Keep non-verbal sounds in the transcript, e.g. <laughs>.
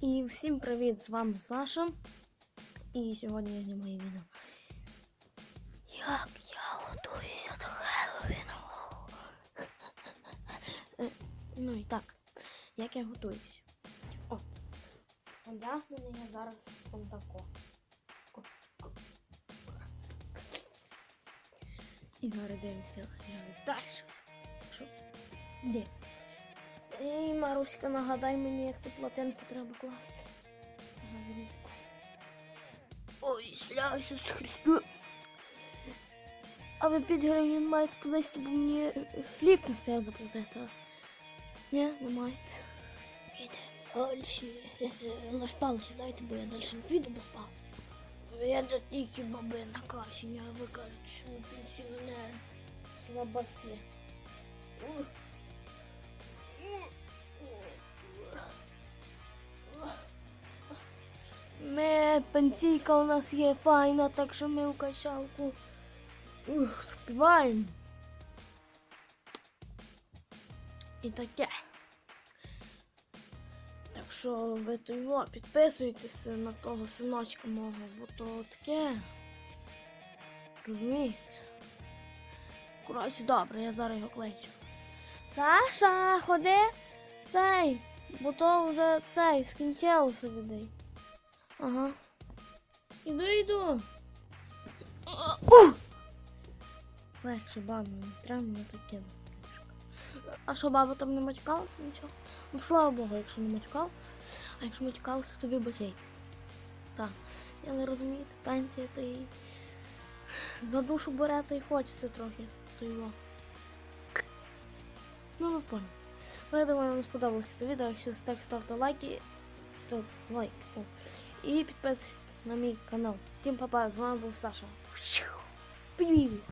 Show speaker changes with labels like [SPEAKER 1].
[SPEAKER 1] І всім привіт! З вами Саша. І сьогодні я знімаю відео. Як я готуюся до Хеллоуіну. <laughs> Ну і так, як я готуюся. От. Одягнений я зараз отако. Ко- ко- І зараз дивимося далі. Так що, дивимося. Ей, Маруська, нагадай мені, як ту платинку треба класти. Ой, сля, Ісус Христу. А ви 5 гривень маєте плести, бо мені хліб не стояв заплатити. Ні, не маєте. Ідемо далі. Лиш палицю дайте, бо я далі не піду без палиці. Я до тільки баби на каші, а ви кажете, що ви пенсіонери. Слабаки. Ух. Пенсійка у нас є файна, так що ми у качалку ух, співаємо. І таке. Так що ви то його підписуйтеся на того синочка мого, бо то таке. Розумієте? Коротше, добре, я зараз його кличу. Саша, ходи! Цей, бо то вже цей скінчилося людей. Ага. Іду, іду. Легше бабу не треба мені таке. А що баба там не матюкалася нічого? Ну слава Богу, якщо не матюкалася. А якщо матюкалася, тобі бочейте. Так. Я не розумію, пенсія то і за душу бере, то й хочеться трохи. То його. Ну ви поняли. Ну, я думаю, вам сподобалося це відео. Якщо так ставте лайки. Стоп, лайк. О. І підписуйтесь на мій канал. Всім па-па, з вами був Саша. Пів.